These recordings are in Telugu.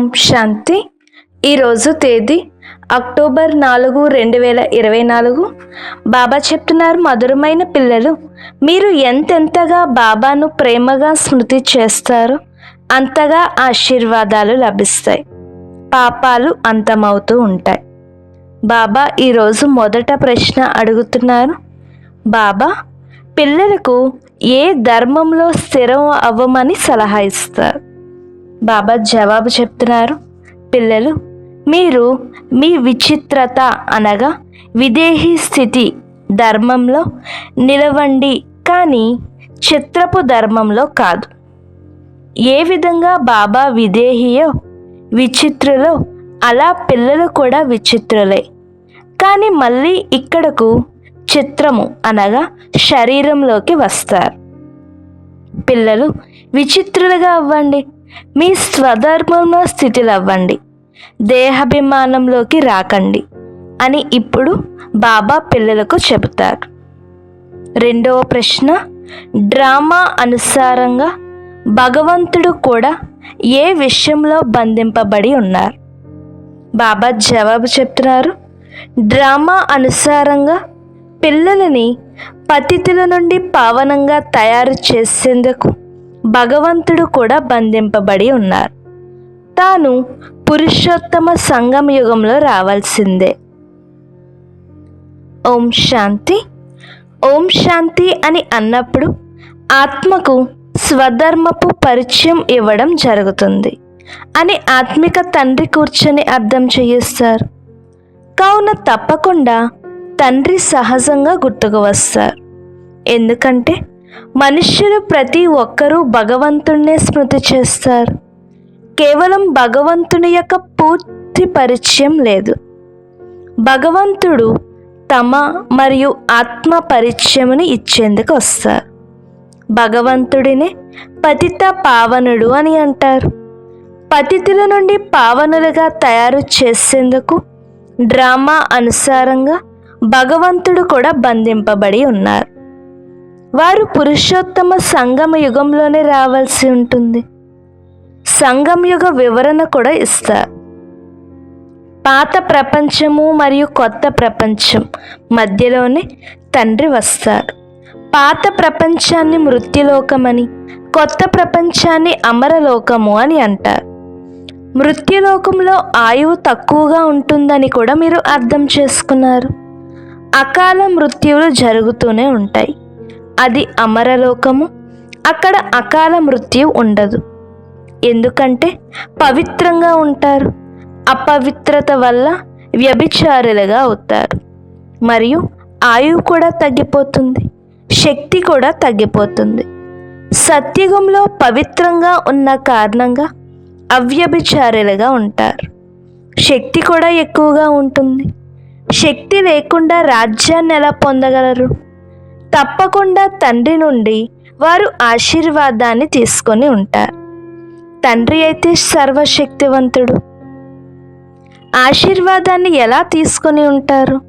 ఓం శాంతి. ఈరోజు తేదీ అక్టోబర్ నాలుగు రెండు వేల ఇరవై నాలుగు. బాబా చెప్తున్నారు మధురమైన పిల్లలు మీరు ఎంతెంతగా బాబాను ప్రేమగా స్మృతి చేస్తారో అంతగా ఆశీర్వాదాలు లభిస్తాయి. పాపాలు అంతమవుతూ ఉంటాయి. బాబా ఈరోజు మొదట ప్రశ్న అడుగుతున్నారు. బాబా పిల్లలకు ఏ ధర్మంలో స్థిరం అవ్వమని సలహా ఇస్తారు? బాబా జవాబు చెప్తున్నారు. పిల్లలు మీరు మీ విచిత్రత అనగా విదేహీ స్థితి ధర్మంలో నిలవండి కానీ చిత్రపు ధర్మంలో కాదు. ఏ విధంగా బాబా విదేహీయో విచిత్రులో అలా పిల్లలు కూడా విచిత్రులే. కానీ మళ్ళీ ఇక్కడకు చిత్రము అనగా శరీరంలోకి వస్తారు. పిల్లలు విచిత్రులుగా అవ్వండి. మీ స్వధర్మంలో స్థితిలవ్వండి. దేహాభిమానంలోకి రాకండి అని ఇప్పుడు బాబా పిల్లలకు చెబుతారు. రెండవ ప్రశ్న డ్రామా అనుసారంగా భగవంతుడు కూడా ఏ విషయంలో బంధింపబడి ఉన్నారు? బాబా జవాబు చెప్తున్నారు డ్రామా అనుసారంగా పిల్లలని పతితుల నుండి పావనంగా తయారు చేసేందుకు భగవంతుడు కూడా బంధింపబడి ఉన్నారు. తాను పురుషోత్తమ సంగం యుగంలో రావాల్సిందే. ఓం శాంతి. ఓం శాంతి అని అన్నప్పుడు ఆత్మకు స్వధర్మపు పరిచయం ఇవ్వడం జరుగుతుంది. అని ఆత్మిక తండ్రి కూర్చొని అర్థం చేయిస్తారు. కావున తప్పకుండా తండ్రి సహజంగా గుర్తుకు వస్తారు. ఎందుకంటే మనుష్యులు ప్రతి ఒక్కరూ భగవంతుణ్ణే స్మృతి చేస్తారు. కేవలం భగవంతుని యొక్క పూర్తి పరిచయం లేదు. భగవంతుడు తమ మరియు ఆత్మ పరిచయముని ఇచ్చేందుకు వస్తారు. భగవంతుడిని పతిత పావనుడు అని అంటారు. పతితుల నుండి పావనులుగా తయారు చేసేందుకు డ్రామా అనుసారంగా భగవంతుడు కూడా బంధింపబడి ఉన్నారు. వారు పురుషోత్తమ సంగమ యుగంలోనే రావాల్సి ఉంటుంది. సంగం యుగ వివరణ కూడా ఇస్తారు. పాత ప్రపంచము మరియు కొత్త ప్రపంచం మధ్యలోనే తండ్రి వస్తారు. పాత ప్రపంచాన్ని మృత్యులోకమని కొత్త ప్రపంచాన్ని అమరలోకము అని అంటారు. మృత్యులోకంలో ఆయువు తక్కువగా ఉంటుందని కూడా మీరు అర్థం చేసుకున్నారు. అకాల మృత్యువులు జరుగుతూనే ఉంటాయి. అది అమరలోకము. అక్కడ అకాల మృత్యు ఉండదు. ఎందుకంటే పవిత్రంగా ఉంటారు. అపవిత్రత వల్ల వ్యభిచారులుగా అవుతారు. మరియు ఆయువు కూడా తగ్గిపోతుంది. శక్తి కూడా తగ్గిపోతుంది. సత్యుగంలో పవిత్రంగా ఉన్న కారణంగా అవ్యభిచారులుగా ఉంటారు. శక్తి కూడా ఎక్కువగా ఉంటుంది. శక్తి లేకుండా రాజ్యాన్ని ఎలా పొందగలరు? తప్పకుండా తండ్రి నుండి వారు ఆశీర్వాదాన్ని తీసుకొని ఉంటారు. తండ్రి అయితే సర్వశక్తివంతుడు. ఆశీర్వాదాన్ని ఎలా తీసుకొని ఉంటారు?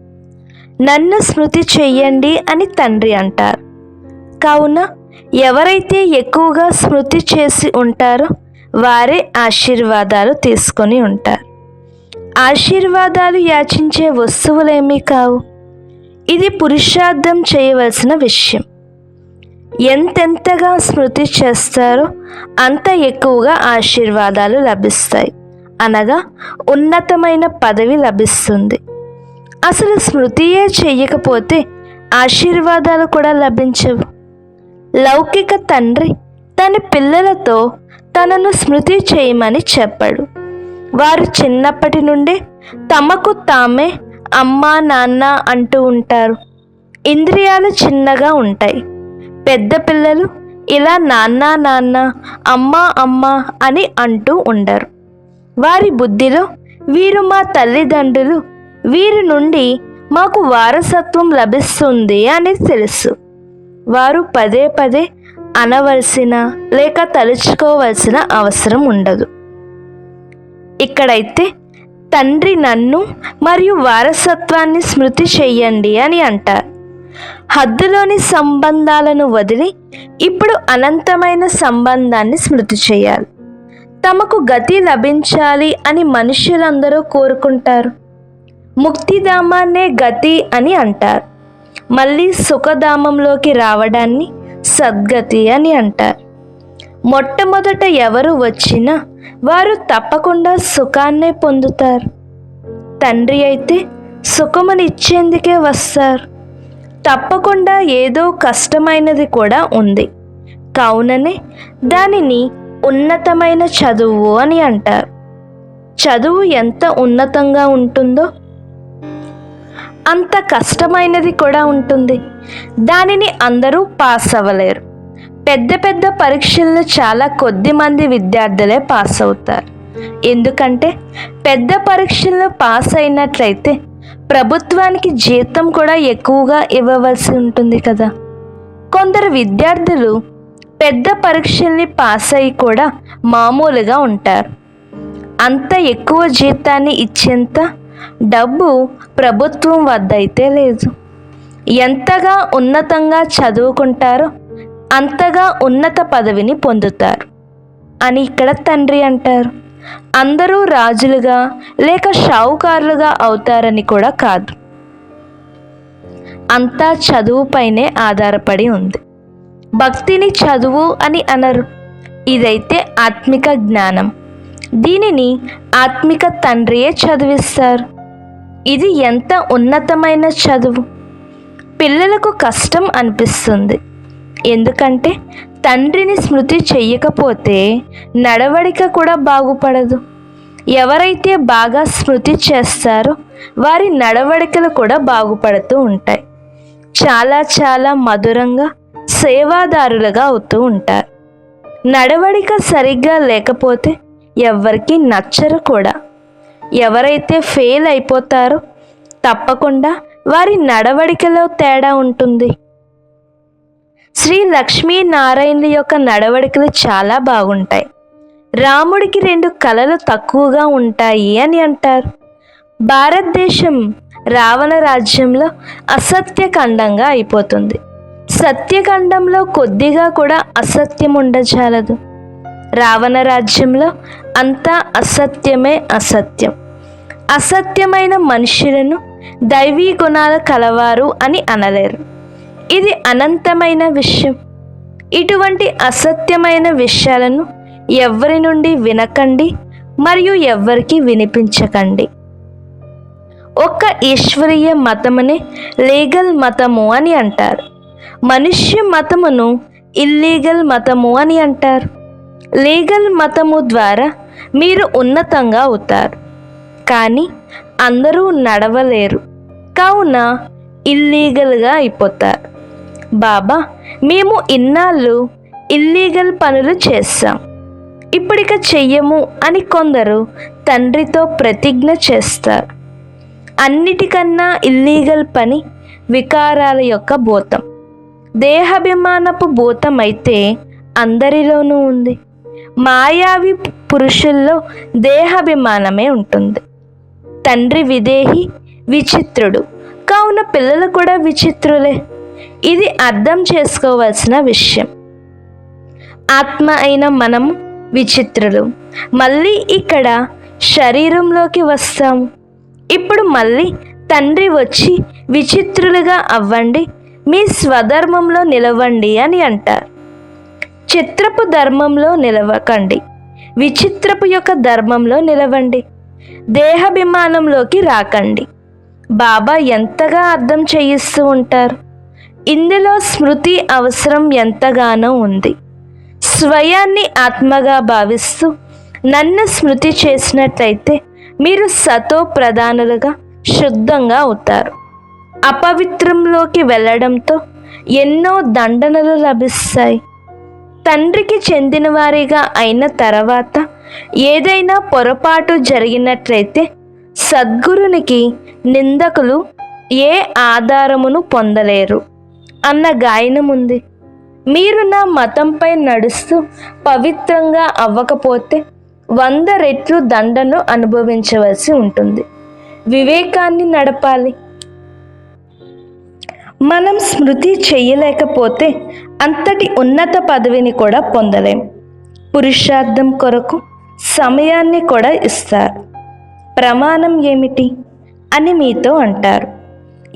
నన్ను స్మృతి చెయ్యండి అని తండ్రి అంటారు. కావున ఎవరైతే ఎక్కువగా స్మృతి చేసి ఉంటారో వారే ఆశీర్వాదాలు తీసుకొని ఉంటారు. ఆశీర్వాదాలు యాచించే వస్తువులేమీ కావు. ఇది పురుషార్థం చేయవలసిన విషయం. ఎంతెంతగా స్మృతి చేస్తారో అంత ఎక్కువగా ఆశీర్వాదాలు లభిస్తాయి. అనగా ఉన్నతమైన పదవి లభిస్తుంది. అసలు స్మృతియే చేయకపోతే ఆశీర్వాదాలు కూడా లభించవు. లౌకిక తండ్రి తన పిల్లలతో తనను స్మృతి చేయమని చెప్పాడు. వారు చిన్నప్పటి నుండి తమకు తామే అమ్మా నాన్న అంటూ ఉంటారు. ఇంద్రియాలు చిన్నగా ఉంటాయి. పెద్ద పిల్లలు ఇలా నాన్న నాన్న అమ్మ అమ్మ అని అంటూ ఉండరు. వారి బుద్ధిలో వీరు మా తల్లిదండ్రులు వీరి నుండి మాకు వారసత్వం లభిస్తుంది అని తెలుసు. వారు పదే పదే అనవలసిన లేక తలుచుకోవలసిన అవసరం ఉండదు. ఇక్కడైతే తండ్రి నన్ను మరియు వారసత్వాన్ని స్మృతి చెయ్యండి అని అంటారు. హద్దులోని సంబంధాలను వదిలి ఇప్పుడు అనంతమైన సంబంధాన్ని స్మృతి చేయాలి తమకు గతి లభించాలి అని మనుషులందరూ కోరుకుంటారు. ముక్తిధామాన్నే గతి అని అంటారు. మళ్ళీ సుఖధామంలోకి రావడాన్ని సద్గతి అని అంటారు. మొట్టమొదట ఎవరు వచ్చినా వారు తప్పకుండా సుఖాన్నే పొందుతారు. తండ్రి అయితే సుఖమునిచ్చేందుకే వస్తారు. తప్పకుండా ఏదో కష్టమైనది కూడా ఉంది. కావుననే దానిని ఉన్నతమైన చదువు అని అంటారు. చదువు ఎంత ఉన్నతంగా ఉంటుందో అంత కష్టమైనది కూడా ఉంటుంది. దానిని అందరూ పాస్ అవ్వలేరు. పెద్ద పెద్ద పరీక్షల్లో చాలా కొద్ది మంది విద్యార్థులే పాస్ అవుతారు. ఎందుకంటే పెద్ద పరీక్షల్లో పాస్ అయినట్లయితే ప్రభుత్వానికి జీతం కూడా ఎక్కువగా ఇవ్వవలసి ఉంటుంది కదా. కొందరు విద్యార్థులు పెద్ద పరీక్షల్ని పాస్ అయ్యి కూడా మామూలుగా ఉంటారు. అంత ఎక్కువ జీతాన్ని ఇచ్చేంత డబ్బు ప్రభుత్వం వద్ద అయితే లేదు. ఎంతగా ఉన్నతంగా చదువుకుంటారో అంతగా ఉన్నత పదవిని పొందుతారు. అని ఇక్కడ తండ్రి అంటారు. అందరూ రాజులుగా లేక షావుకారులుగా అవుతారని కూడా కాదు. అంతా చదువుపైనే ఆధారపడి ఉంది. భక్తిని చదువు అని అనరు. ఇదైతే ఆత్మిక జ్ఞానం. దీనిని ఆత్మిక తండ్రియే చదివిస్తారు. ఇది ఎంత ఉన్నతమైన చదువు. పిల్లలకు కష్టం అనిపిస్తుంది. ఎందుకంటే తండ్రిని స్మృతి చెయ్యకపోతే నడవడిక కూడా బాగుపడదు. ఎవరైతే బాగా స్మృతి చేస్తారో వారి నడవడికలు కూడా బాగుపడుతూ ఉంటాయి. చాలా చాలా మధురంగా సేవాదారులుగా అవుతూ ఉంటారు. నడవడిక సరిగ్గా లేకపోతే ఎవ్వరికి నచ్చరు కూడా. ఎవరైతే ఫెయిల్ అయిపోతారో తప్పకుండా వారి నడవడికలో తేడా ఉంటుంది. శ్రీ లక్ష్మీనారాయణుల యొక్క నడవడికలు చాలా బాగుంటాయి. రాముడికి రెండు కళలు తక్కువగా ఉంటాయి అని అంటారు. భారతదేశం రావణ రాజ్యంలో అసత్యఖండంగా అయిపోతుంది. సత్యఖండంలో కొద్దిగా కూడా అసత్యం ఉండజాలదు. రావణ రాజ్యంలో అంతా అసత్యమే అసత్యం. అసత్యమైన మనుషులను దైవీ గుణాల కలవారు అని అనలేరు. ఇది అనంతమైన విషయం. ఇటువంటి అసత్యమైన విషయాలను ఎవరి నుండి వినకండి మరియు ఎవ్వరికి వినిపించకండి. ఒక్క ఈశ్వరీయ మతమునే లీగల్ మతము అని అంటారు. మనుష్య మతమును ఇల్లీగల్ మతము అని అంటారు. లీగల్ మతము ద్వారా మీరు ఉన్నతంగా అవుతారు. కానీ అందరూ నడవలేరు. కావున ఇల్లీగల్గా అయిపోతారు. బాబా మేము ఇన్నాళ్ళు ఇల్లీగల్ పనులు చేస్తాం ఇప్పుడిక చెయ్యము అని కొందరు తండ్రితో ప్రతిజ్ఞ చేస్తారు. అన్నిటికన్నా ఇల్లీగల్ పని వికారాల యొక్క భూతం. దేహాభిమానపు భూతం అయితే అందరిలోనూ ఉంది. మాయావి పురుషుల్లో దేహాభిమానమే ఉంటుంది. తండ్రి విదేహి విచిత్రుడు. కావున పిల్లలు కూడా విచిత్రులే. ఇది అర్థం చేసుకోవాల్సిన విషయం. ఆత్మ అయిన మనం విచిత్రులు. మళ్ళీ ఇక్కడ శరీరంలోకి వస్తాం. ఇప్పుడు మళ్ళీ తండ్రి వచ్చి విచిత్రులుగా అవ్వండి మీ స్వధర్మంలో నిలవండి అని అంటారు. చిత్రపు ధర్మంలో నిలవకండి విచిత్రపు యొక్క ధర్మంలో నిలవండి దేహాభిమానంలోకి రాకండి. బాబా ఎంతగా అర్థం చేయిస్తూ ఉంటారు? ఇందులో స్మృతి అవసరం ఎంతగానో ఉంది. స్వయాన్ని ఆత్మగా భావిస్తూ నన్ను స్మృతి చేసినట్లయితే మీరు సతో ప్రధానులుగా శుద్ధంగా అవుతారు. అపవిత్రంలోకి వెళ్ళడంతో ఎన్నో దండనలు లభిస్తాయి. తండ్రికి చెందినవారిగా అయిన తర్వాత ఏదైనా పొరపాటు జరిగినట్లయితే సద్గురునికి నిందకులు ఏ ఆధారమును పొందలేరు. అన్న గాయనం ఉంది మీరు నా మతంపై నడుస్తూ పవిత్రంగా అవ్వకపోతే వంద రెట్లు దండను అనుభవించవలసి ఉంటుంది. వివేకాన్ని నడపాలి. మనం స్మృతి చేయలేకపోతే అంతటి ఉన్నత పదవిని కూడా పొందలేం. పురుషార్థం కొరకు సమయాన్ని కూడా ఇస్తారు. ప్రమాణం ఏమిటి? అని మీతో అంటారు.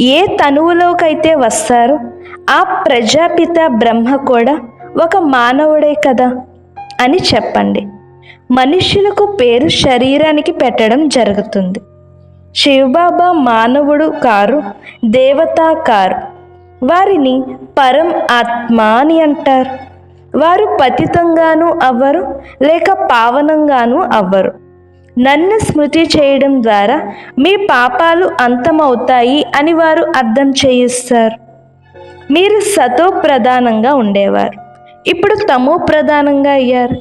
ఏ తనువులోకైతే వస్తారో ఆ ప్రజాపిత బ్రహ్మ కూడా ఒక మానవుడే కదా అని చెప్పండి. మనుష్యులకు పేరు శరీరానికి పెట్టడం జరుగుతుంది. శివబాబా మానవుడు కారు దేవతా కారు. వారిని పరం ఆత్మ అని అంటారు. వారు పతితంగాను అవ్వరు లేక పావనంగాను అవ్వరు. నన్ను స్మృతి చేయడం ద్వారా మీ పాపాలు అంతమవుతాయి అని వారు అర్థం చేయిస్తారు. మీరు సతో ప్రధానంగా ఉండేవారు. ఇప్పుడు తమో ప్రధానంగా అయ్యారు.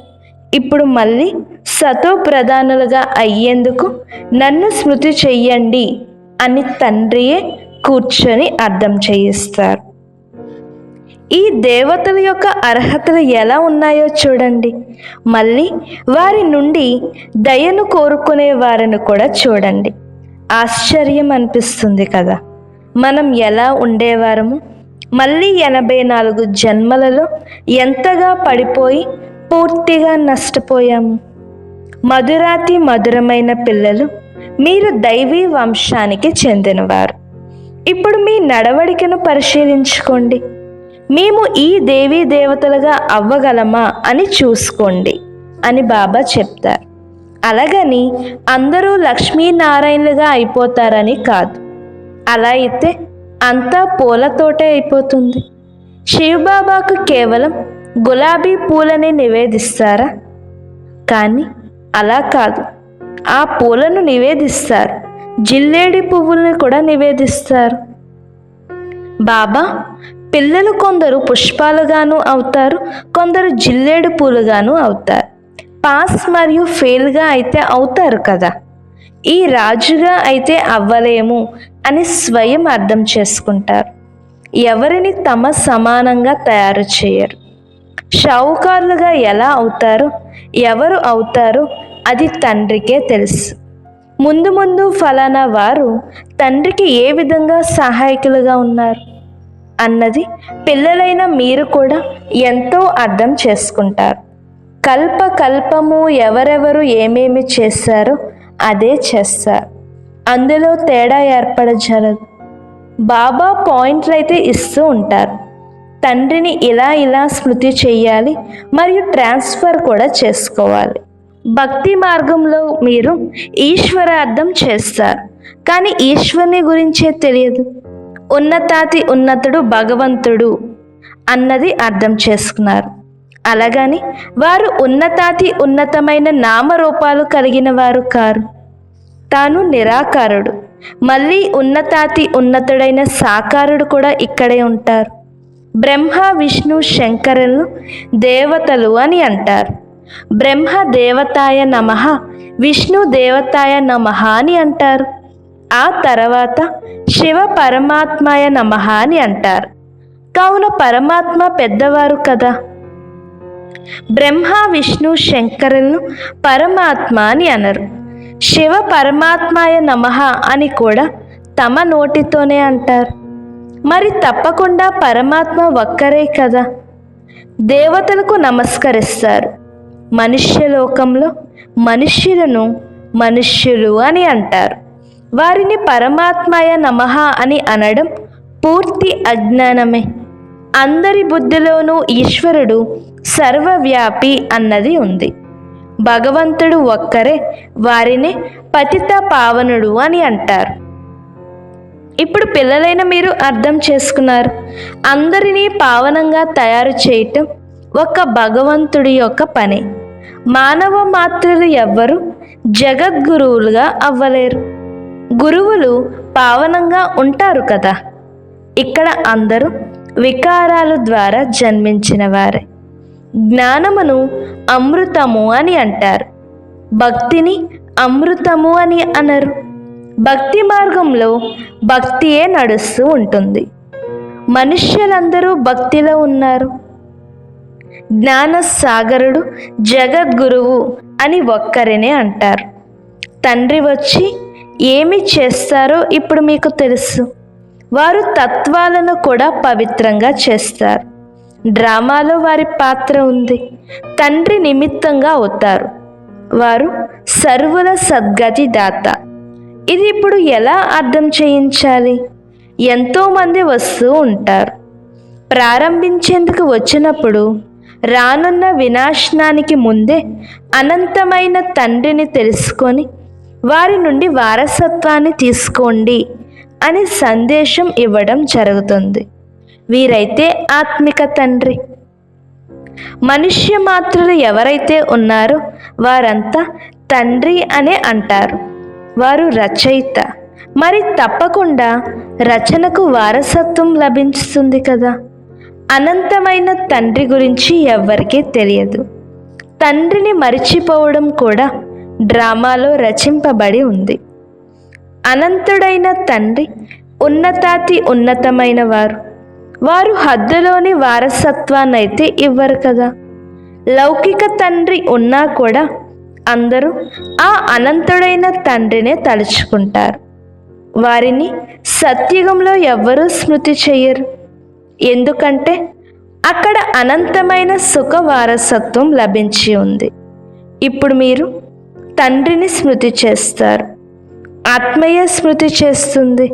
ఇప్పుడు మళ్ళీ సతో ప్రధానులుగా అయ్యేందుకు నన్ను స్మృతి చెయ్యండి అని తండ్రియే కూర్చొని అర్థం చేయిస్తారు. ఈ దేవతల యొక్క అర్హతలు ఎలా ఉన్నాయో చూడండి. మళ్ళీ వారి నుండి దయను కోరుకునే వారిని కూడా చూడండి. ఆశ్చర్యం అనిపిస్తుంది కదా. మనం ఎలా ఉండేవారము? మళ్ళీ ఎనభై నాలుగు జన్మలలో ఎంతగా పడిపోయి పూర్తిగా నష్టపోయాము. మధురాతి మధురమైన పిల్లలు మీరు దైవీ వంశానికి చెందినవారు. ఇప్పుడు మీ నడవడికను పరిశీలించుకోండి. మేము ఈ దేవీ దేవతలుగా అవ్వగలమా అని చూసుకోండి అని బాబా చెప్తారు. అలాగని అందరూ లక్ష్మీనారాయణులుగా అయిపోతారని కాదు. అలా అయితే అంతా పూల తోటే అయిపోతుంది. శివబాబాకు కేవలం గులాబీ పూలని నివేదిస్తారా? కానీ అలా కాదు. ఆ పూలను నివేదిస్తారు. జిల్లేడి పువ్వుల్ని కూడా నివేదిస్తారు. బాబా పిల్లలు కొందరు పుష్పాలుగాను అవుతారు కొందరు జిల్లేడు పూలుగాను అవుతారు. పాస్ మరియు ఫెయిల్గా అయితే అవుతారు కదా? ఈ రాజుగా అయితే అవ్వలేము. అని స్వయం అర్థం చేసుకుంటారు. ఎవరిని తమ సమానంగా తయారు చేయరు. షావుకారులుగా ఎలా అవుతారు? ఎవరు అవుతారు? అది తండ్రికే తెలుసు. ముందు ముందు ఫలానా వారు తండ్రికి ఏ విధంగా సహాయకులుగా ఉన్నారు? అన్నది పిల్లలైన మీరు కూడా ఎంతో అర్థం చేసుకుంటారు. కల్ప కల్పము ఎవరెవరు ఏమేమి చేశారో అదే చేస్తారు. అందులో తేడా ఏర్పడజరదు బాబా పాయింట్లు అయితే ఇస్తూ ఉంటారు. తండ్రిని ఇలా ఇలా స్మృతి చేయాలి మరియు ట్రాన్స్ఫర్ కూడా చేసుకోవాలి. భక్తి మార్గంలో మీరు ఈశ్వరార్థం చేస్తారు. కానీ ఈశ్వరుని గురించే తెలియదు. ఉన్నతాతి ఉన్నతుడు భగవంతుడు అన్నది అర్థం చేసుకున్నారు. అలాగని వారు ఉన్నతాతి ఉన్నతమైన నామరూపాలు కలిగిన వారు కారు. తాను నిరాకారుడు. మళ్ళీ ఉన్నతాతి ఉన్నతుడైన సాకారుడు కూడా ఇక్కడే ఉంటారు. బ్రహ్మ విష్ణు శంకరులను దేవతలు అని అంటారు. బ్రహ్మ దేవతాయ నమ విష్ణు దేవతాయ నమ అని అంటారు. ఆ తర్వాత శివ పరమాత్మాయ నమ అని అంటారు. కావున పరమాత్మ పెద్దవారు కదా. బ్రహ్మ విష్ణు శంకరులను పరమాత్మ అని అనరు. శివ పరమాత్మాయ నమః అని కూడా తమ నోటితోనే అంటారు. మరి తప్పకుండా పరమాత్మ ఒక్కరే కదా? దేవతలకు నమస్కరిస్తారు. మనుష్యలోకంలో మనుష్యులను మనుష్యులు అని అంటారు. వారిని పరమాత్మయ నమః అని అనడం పూర్తి అజ్ఞానమే. అందరి బుద్ధిలోనూ ఈశ్వరుడు సర్వవ్యాపి అన్నది ఉంది. భగవంతుడు ఒక్కరే వారిని పతిత పావనుడు అని అంటారు. ఇప్పుడు పిల్లలైన మీరు అర్థం చేసుకున్నారు. అందరినీ పావనంగా తయారు చేయటం ఒక భగవంతుడి యొక్క పని. మానవ మాత్రులు ఎవ్వరు జగద్గురువులుగా అవ్వలేరు. గురువులు పావనంగా ఉంటారు కదా. ఇక్కడ అందరూ వికారాల ద్వారా జన్మించిన వారే. జ్ఞానమును అమృతము అని అంటారు. భక్తిని అమృతము అని అనరు. భక్తి మార్గంలో భక్తియే నడుస్తూ ఉంటుంది. మనుష్యులందరూ భక్తిలో ఉన్నారు. జ్ఞాన సాగరుడు జగద్గురువు అని ఒక్కరినే అంటారు. తండ్రి వచ్చి ఏమి చేస్తారో ఇప్పుడు మీకు తెలుసు. వారు తత్వాలను కూడా పవిత్రంగా చేస్తారు. డ్రామాలో వారి పాత్ర ఉంది. తండ్రి నిమిత్తంగా అవుతారు. వారు సర్వుల సద్గతి దాత. ఇది ఇప్పుడు ఎలా అర్థం చేయించాలి? ఎంతోమంది వస్తూ ఉంటారు. ప్రారంభించేందుకు వచ్చినప్పుడు రానున్న వినాశనానికి ముందే అనంతమైన తండ్రిని తెలుసుకొని వారి నుండి వారసత్వాన్ని తీసుకోండి అని సందేశం ఇవ్వడం జరుగుతుంది. వీరైతే ఆత్మిక తండ్రి. మనుష్య మాత్రులు ఎవరైతే ఉన్నారో వారంతా తండ్రి అనే అంటారు. వారు రచయిత. మరి తప్పకుండా రచనకు వారసత్వం లభిస్తుంది కదా. అనంతమైన తండ్రి గురించి ఎవ్వరికీ తెలియదు. తండ్రిని మరిచిపోవడం కూడా డ్రామాలో రచింపబడి ఉంది. అనంతుడైన తండ్రి ఉన్నతాతి ఉన్నతమైన వారు వారు హద్దులోని వారసత్వాన్ని అయితే ఇవ్వరు కదా. లౌకిక తండ్రి ఉన్నా కూడా అందరూ ఆ అనంతుడైన తండ్రినే తలుచుకుంటారు. వారిని సత్యుగంలో ఎవ్వరూ స్మృతి చెయ్యరు. ఎందుకంటే అక్కడ అనంతమైన సుఖ వారసత్వం లభించి ఉంది. ఇప్పుడు మీరు తండ్రిని స్మృతి చేస్తారు. ఆత్మీయ స్మృతి చేస్తుంది.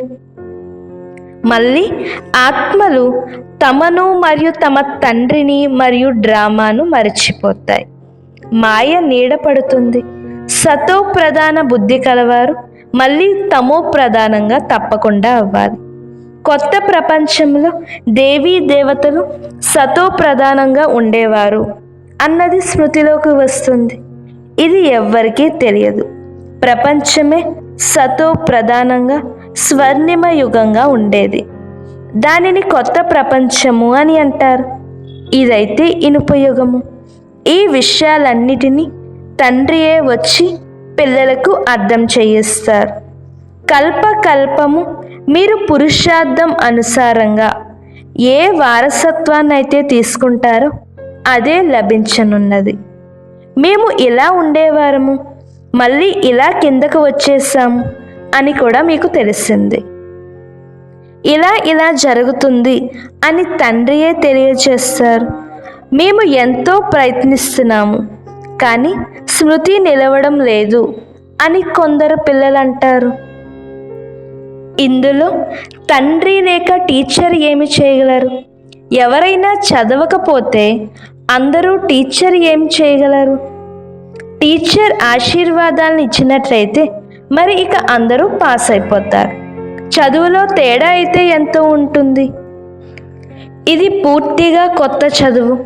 మళ్ళీ ఆత్మలు తమను మరియు తమ తండ్రిని మరియు డ్రామాను మరచిపోతాయి. మాయ నీడపడుతుంది సతో ప్రధాన బుద్ధి కలవారు. మళ్ళీ తమో ప్రధానంగా తప్పకుండా అవ్వాలి. కొత్త ప్రపంచంలో దేవీ దేవతలు సతో ప్రధానంగా ఉండేవారు అన్నది స్మృతిలోకి వస్తుంది. ఇది ఎవ్వరికీ తెలియదు. ప్రపంచమే సతో ప్రధానంగా స్వర్ణిమ యుగంగా ఉండేది. దానిని కొత్త ప్రపంచము అని అంటారు. ఇదైతే ఇనుప యుగము. ఈ విషయాలన్నిటినీ తండ్రియే వచ్చి పిల్లలకు అర్థం చేయిస్తారు. కల్పకల్పము మీరు పురుషార్థం అనుసారంగా ఏ వారసత్వాన్ని అయితే తీసుకుంటారో అదే లభించనున్నది. మేము ఇలా ఉండేవారము. మళ్ళీ ఇలా కిందకు వచ్చేసాము అని కూడా మీకు తెలిసింది. ఇలా ఇలా జరుగుతుంది అని తండ్రియే తెలియచేస్తారు. మేము ఎంతో ప్రయత్నిస్తున్నాము కానీ స్మృతి నిలవడం లేదు అని కొందరు పిల్లలు అంటారు ఇందులో తండ్రి లేక టీచర్ ఏమి చేయగలరు? ఎవరైనా చదవకపోతే అందరూ టీచర్ ఏం చేయగలరు? టీచర్ ఆశీర్వాదాలను ఇచ్చినట్లయితే మరి ఇక అందరూ పాస్ అయిపోతారు. చదువులో తేడా అయితే ఎంతో ఉంటుంది? ఇది పూర్తిగా కొత్త చదువు.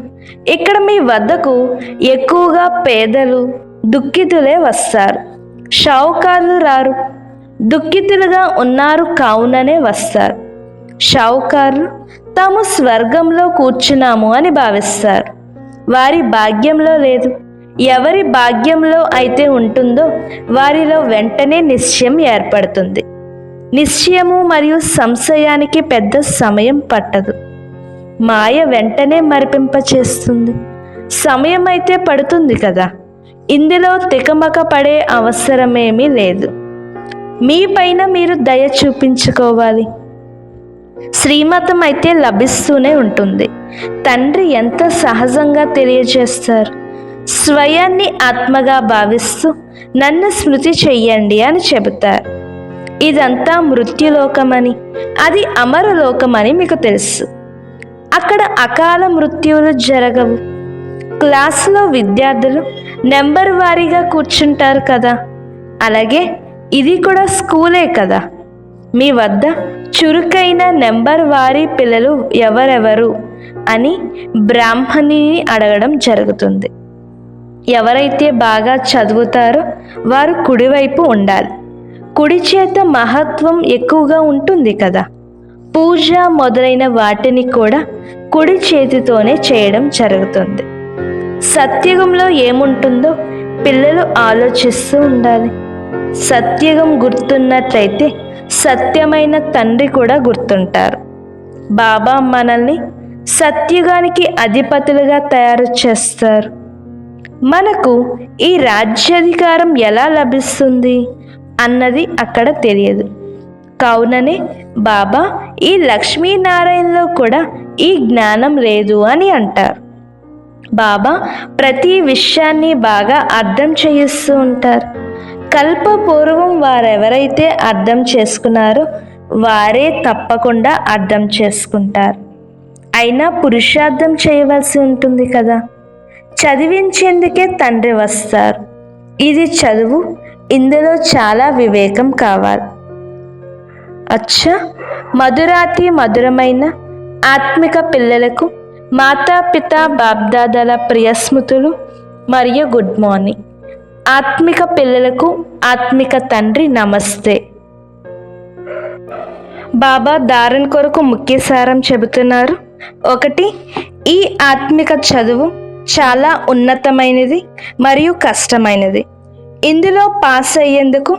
ఇక్కడ మీ వద్దకు ఎక్కువగా పేదలు దుఃఖితులే వస్తారు. షావుకారులు రారు. దుఃఖితులుగా ఉన్నారు కావుననే వస్తారు. షావుకారులు తాము స్వర్గంలో కూర్చున్నాము అని భావిస్తారు. వారి భాగ్యంలో లేదు. ఎవరి భాగ్యంలో అయితే ఉంటుందో వారిలో వెంటనే నిశ్చయం ఏర్పడుతుంది. నిశ్చయము మరియు సంశయానికి పెద్ద సమయం పట్టదు. మాయ వెంటనే మరిపింపచేస్తుంది. సమయం అయితే పడుతుంది కదా. ఇందులో తికమక పడే అవసరమేమీ లేదు. మీ పైన మీరు దయ చూపించుకోవాలి. శ్రీమతం అయితే లభిస్తూనే ఉంటుంది. తండ్రి ఎంత సహజంగా తెలియజేస్తారు? స్వయాన్ని ఆత్మగా భావిస్తూ నన్ను స్మృతి చెయ్యండి అని చెబుతారు. ఇదంతా మృత్యులోకమని అది అమరలోకమని మీకు తెలుసు. అక్కడ అకాల మృత్యువులు జరగవు. క్లాసులో విద్యార్థులు నెంబర్ వారీగా కూర్చుంటారు కదా. అలాగే ఇది కూడా స్కూలే కదా. మీ వద్ద చురుకైన నెంబర్ వారీ పిల్లలు ఎవరెవరు అని బ్రాహ్మణిని అడగడం జరుగుతుంది. ఎవరైతే బాగా చదువుతారో వారు కుడివైపు ఉండాలి. కుడి చేత మహత్వం ఎక్కువగా ఉంటుంది కదా. పూజ మొదలైన వాటిని కూడా కుడి చేతితోనే చేయడం జరుగుతుంది. సత్యుగంలో ఏముంటుందో పిల్లలు ఆలోచిస్తూ ఉండాలి. సత్యుగం గుర్తున్నట్లయితే సత్యమైన తండ్రి కూడా గుర్తుంటారు. బాబా మనల్ని సత్యుగానికి అధిపతులుగా తయారు చేస్తారు. మనకు ఈ రాజ్యాధికారం ఎలా లభిస్తుంది అన్నది అక్కడ తెలియదు. కావుననే బాబా ఈ లక్ష్మీనారాయణలో కూడా ఈ జ్ఞానం లేదు అని అంటారు. బాబా ప్రతి విషయాన్ని బాగా అర్థం చేయిస్తూ ఉంటారు. కల్పపూర్వం వారెవరైతే అర్థం చేసుకున్నారో వారే తప్పకుండా అర్థం చేసుకుంటారు. అయినా పురుషార్థం చేయవలసి ఉంటుంది కదా? చదివించేందుకే తండ్రి వస్తారు. ఇది చదువు. ఇందులో చాలా వివేకం కావాలి. అచ్చా! మధురాతి మధురమైన ఆత్మిక పిల్లలకు మాతాపిత బాబ్దాదాల ప్రియస్మృతులు మరియు గుడ్ మార్నింగ్. ఆత్మిక పిల్లలకు ఆత్మిక తండ్రి నమస్తే. బాబా దారుణ్ కొరకు ముఖ్య సారం చెబుతున్నారు. ఒకటి ఈ ఆత్మిక చదువు చాలా ఉన్నతమైనది మరియు కష్టమైనది. ఇందులో పాస్ అయ్యేందుకు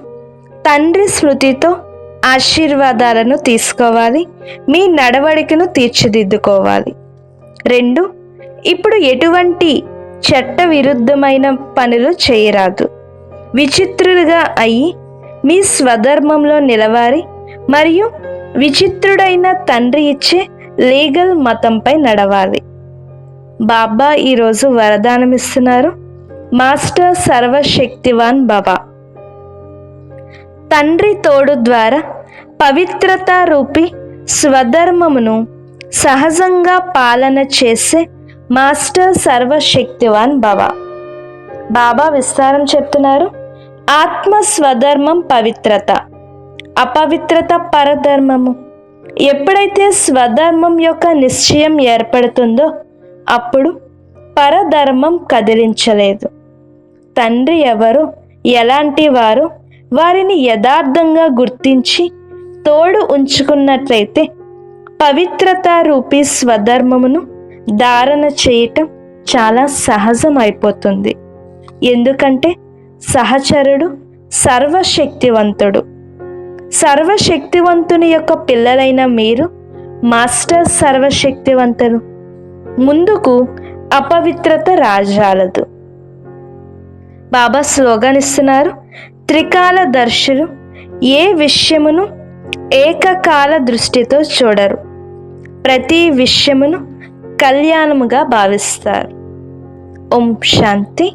తండ్రి స్మృతితో ఆశీర్వాదాలను తీసుకోవాలి. మీ నడవడికను తీర్చిదిద్దుకోవాలి. రెండు ఇప్పుడు ఎటువంటి చట్ట విరుద్ధమైన పనులు చేయరాదు. విచిత్రులుగా అయి మీ స్వధర్మంలో నిలవారి మరియు విచిత్రుడైన తండ్రి ఇచ్చే లీగల్ మతంపై నడవాలి. బాబా ఈరోజు వరదానం ఇస్తున్నారు మాస్టర్ సర్వశక్తివాన్ బాబా. తండ్రి తోడు ద్వారా పవిత్రత రూపి స్వధర్మమును సహజంగా పాలన చేసే మాస్టర్ సర్వశక్తివాన్ భవ బాబా విస్తారం చెప్తున్నారు. ఆత్మ స్వధర్మం పవిత్రత. అపవిత్రత పరధర్మము. ఎప్పుడైతే స్వధర్మం యొక్క నిశ్చయం ఏర్పడుతుందో అప్పుడు పరధర్మం కదిలించలేదు. తండ్రి ఎవరు ఎలాంటి వారు వారిని యథార్థంగా గుర్తించి తోడు ఉంచుకున్నట్లయితే పవిత్రత రూపీ స్వధర్మమును ధారణ చేయటం చాలా సహజం అయిపోతుంది ఎందుకంటే సహచరుడు సర్వశక్తివంతుడు. సర్వశక్తివంతుని యొక్క పిల్లలైన మీరు మాస్టర్ సర్వశక్తివంతులు. ముందుకు అపవిత్రత రాజాలదు. బాబా స్లోగన్ ఇస్తున్నారు. త్రికాల దర్శులు ఏ విషయమును ఏకకాల దృష్టితో చూడరు. ప్రతి విషయమును కళ్యాణముగా భావిస్తారు. ఓం శాంతి.